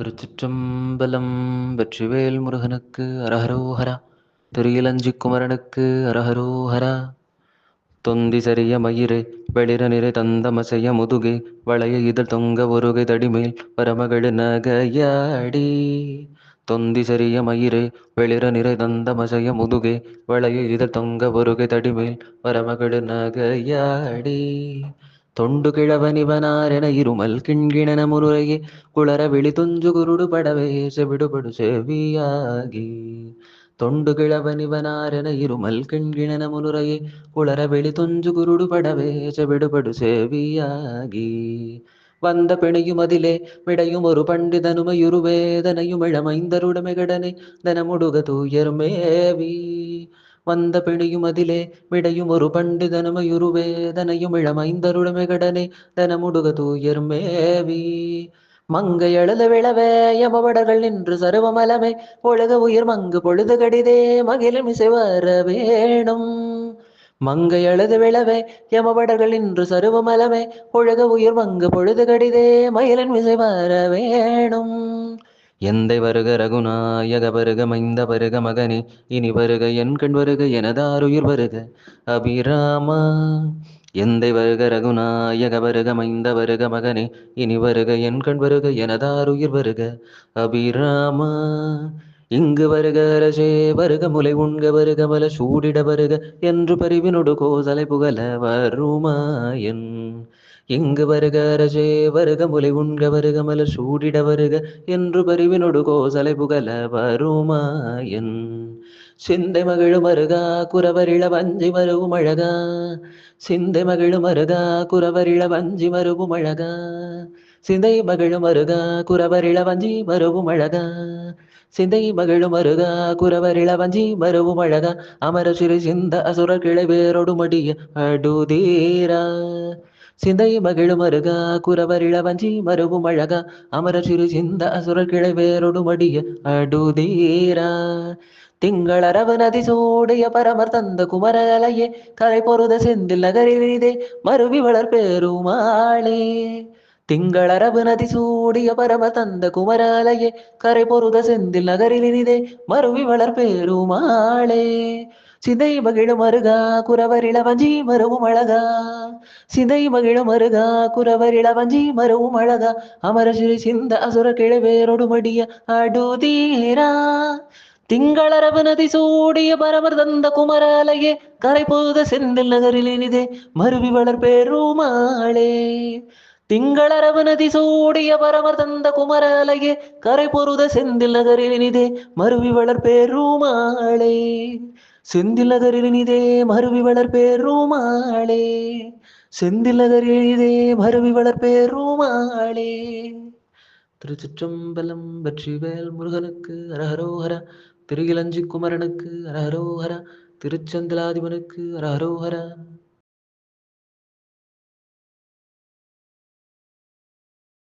திருச்சிற்றம்பலம் வெற்றிவேல் முருகனுக்கு அரஹரோஹரா திரியிலஞ்சி குமரனுக்கு அரஹரோஹரா. தொந்தி சரிய மயிரே வெளிர நிறை தந்தமசைய முதுகே வளைய இதழ் தொங்க ஒருகை தடிமேல் பரமகளு நகையாடி. தொந்தி சரிய மயிரே வெளிர நிறை தந்தமசைய முதுகே வளைய இதழ் தொங்க ஒருகை தடிமேல் பரமகளு நகையாடி. തൊണ്ടു കിഴവനിവനാരന ഇരുമൽകിൺകിണന മുരുകെ കുളര വിളിതുഞ്ചു കുരുടു പടവേശ വിടുപടു ചെവിയാകി തൊണ്ടു കിഴവനിവനാരന ഇരുമൽകിൺകിണന മുരുകെ കുളര വിളിതുഞ്ചു കുരുടു പടവേശ വിടുപടു ചെവിയാകി വந்த പിണയുമതിലെ വിടയുമൊരു പണ്ഡിതനുമയുരുവേദനയുമിഴമൈന്തരുടമികടനെ ധനമുടുക തൂയർമേവീ வந்த பிணியும் அதிலே விடையும் ஒரு பண்டிதனுமையுருவேதனையும் இளமைந்தருடமைகடனை தனமுடுக தூயர் மேவி தனமுடுக தூயர் மேவி. மங்கை எழுத விழவே யமவடர்கள் நின்று சருவமலமே ஒழுக உயிர் மங்கு பொழுது கடிதே மகிழும் இசை வர வேணும். மங்கை எழுது விழவே யமவடர்கள் நின்று சருவமலமே ஒழுக உயிர் மங்கு பொழுது கடிதே மயிலன் இசை வர வேணும். எந்தை வருக ரகுநாயக வருக மைந்த வருக மகனே இனி வருக என் கண் வருக எனதாருயிர் வருக. அபிராமா எந்தை வருக ரகுநாயக வருக மைந்த வருக மகனே இனி வருக என் கண் வருக எனதாருயிர் வருக. அபிராமா இங்கு வருக அரசே வருக முலை உண்க வருக மல சூடிட வருக என்று பரிவினொடு கோசலை புகழ வருமாயன். இங்கு வருக அரசே வருக முலை உண்க வருக மல சூடிட வருக என்று பரிவினொடு கோசலை புகழ வருமாயன். சிந்தை மகிழும் மருகா குறவரிள வஞ்சி மருவும் அழகா. சிந்தை மகிழும் மருகா குறவரிள வஞ்சி மருவும் அழகா. சிந்தை மகிழும் மருகா குறவரிள வஞ்சி மருவும் அழகா. சிந்தை மகிழும் மருகா குறவரிள வஞ்சி மருவும் அழகா. அமர சிறு சிந்த அசுர கிளை வேரோடு மடிய அடுதீரா. சிந்தை மகிழும் மருகா குறவரிள வஞ்சி மருவும் அழகா அமர சிறு சிந்த அசுர கிளை வேரோடு மடிய அடுதீரா. திங்களரவு நதி சூடிய பரமர் தந்த குமரலையே கரை பொருத செந்தில் நகரிலே மருவி வளர் பெருமாளே. திங்களரவு நதி சூடிய பரம தந்த குமரலையே கரை பொருத செந்தில் நகரிலினிதே மருவி வளர் பெருமாளே. சிந்தை மகிழும் அருகா குறவர் இளவஞ்சி மருவும் அழகா. சிந்தை மகிழும் அருகா குறவர் இளவஞ்சி மருவும் அழகா. அமர சிறு சிந்த அசுர கிழவேரோடு மடிய அடுதீரா. திங்களரவு நதி சூடிய பரமர் தந்த குமராலையே கரை போத செந்தில் நகரில் இனிதே மருவி வளர் பெருமாளே. திங்களரவு நதி சூடிய பரமர் தந்த குமராலையே கரை பொருத செந்தில் நகரில் இனிதே மருவி வளர் பெருமாளே. செந்திலகரினிதே மருவி வளர்பேருமாளே செந்திலகரினிதே மருவி வளர்பேருமாளே திருச்சிற்றம்பலம் வெற்றிவேல் முருகனுக்கு அரஹரோஹரா திருகிலஞ்சி குமரனுக்கு அரஹரோஹரா திருச்செந்திலாதிபனுக்கு அரஹரோஹரா.